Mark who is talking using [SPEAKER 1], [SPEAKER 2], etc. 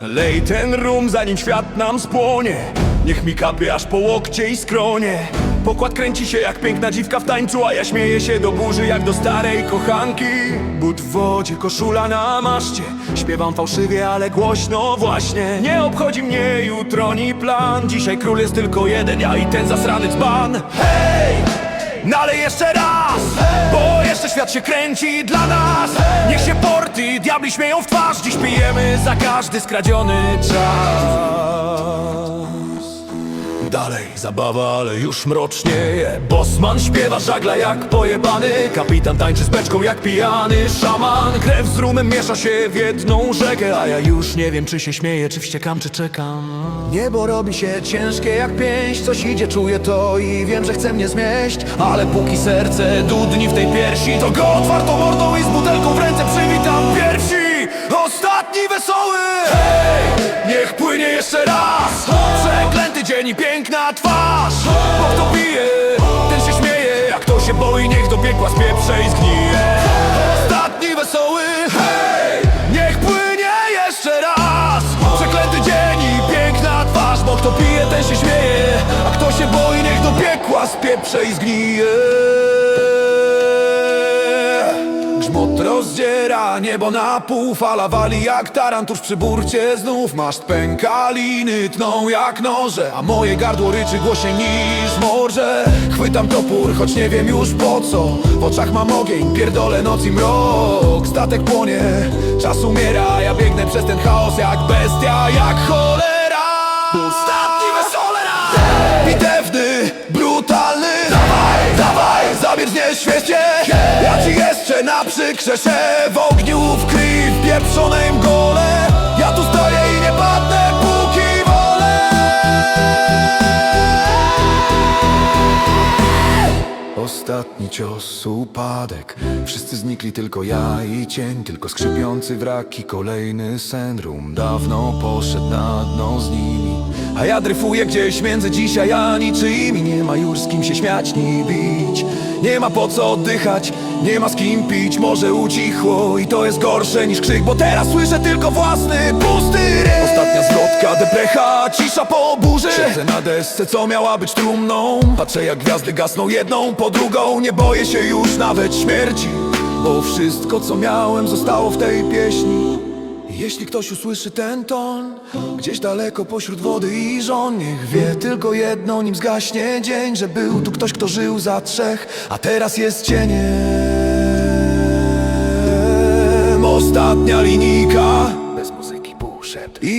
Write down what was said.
[SPEAKER 1] Lej ten rum, zanim świat nam spłonie. Niech mi kapie aż po łokcie i skronie. Pokład kręci się jak piękna dziwka w tańcu A ja śmieję się do burzy jak do starej kochanki. But w wodzie, koszula na maszcie. Śpiewam fałszywie, ale głośno właśnie. Nie obchodzi mnie jutro ni plan. Dzisiaj król jest tylko jeden, ja i ten zasrany dzban. Hej! Nalej jeszcze raz, bo jeszcze świat się kręci dla nas. Niech się porty, diabli śmieją w twarz. Dziś pijemy za każdy skradziony czas Dalej. Zabawa, ale już mrocznieje. Bosman śpiewa żagla jak pojebany. Kapitan tańczy z beczką jak pijany szaman. Krew z rumem miesza się w jedną rzekę A ja już nie wiem czy się śmieję, czy wściekam, czy czekam. Niebo robi się ciężkie jak pięść. Coś idzie, czuję to i wiem, że chce mnie zmieść. Ale póki serce dudni w tej piersi To go otwartą mordą i z butelką w ręce przywitam Piękna twarz Bo kto pije, ten się śmieje A kto się boi, niech do piekła spieprze i zgnije. Ostatni wesoły Hej, niech płynie jeszcze raz. Przeklęty dzień i piękna twarz Bo kto pije, ten się śmieje. A kto się boi, niech do piekła spieprze i zgnije Grzmot rozdziera niebo na pół Fala wali jak taran tuż przy burcie. Znów maszt pęka, liny tną jak noże A moje gardło ryczy głośniej niż morze. Chwytam topór, choć nie wiem już po co. W oczach mam ogień, pierdolę noc i mrok. Statek płonie, czas umiera Ja biegnę przez ten chaos jak bestia, jak cholera. Ostatni wesolera Bitewny, brutalny. Dawaj, dawaj, zabierz mnie świecie. Ja ci jeszcze naprzykrzeszę W ogniu, w krwi, w pieprzonej mgole Ja tu stoję i nie padnę, póki wolę. Ostatni cios, upadek. Wszyscy znikli, tylko ja i cień Tylko skrzypiący wrak i kolejny syndrom Dawno poszedł na dno z nimi A ja dryfuję gdzieś między dzisiaj a niczyimi. Nie ma już z kim się śmiać ni bić Nie ma po co oddychać, nie ma z kim pić Może ucichło i to jest gorsze niż krzyk Bo teraz słyszę tylko własny pusty ryk Ostatnia zwrotka, deprecha, cisza po burzy. Siedzę na desce, co miała być trumną Patrzę jak gwiazdy gasną jedną po drugą. Nie boję się już nawet śmierci Bo wszystko co miałem zostało w tej pieśni jeśli ktoś usłyszy ten ton Gdzieś daleko pośród wody i żon Niech wie tylko jedno, nim zgaśnie dzień Że był tu ktoś, kto żył za trzech A teraz jest cieniem. Ostatnia linijka Bez muzyki pół szept I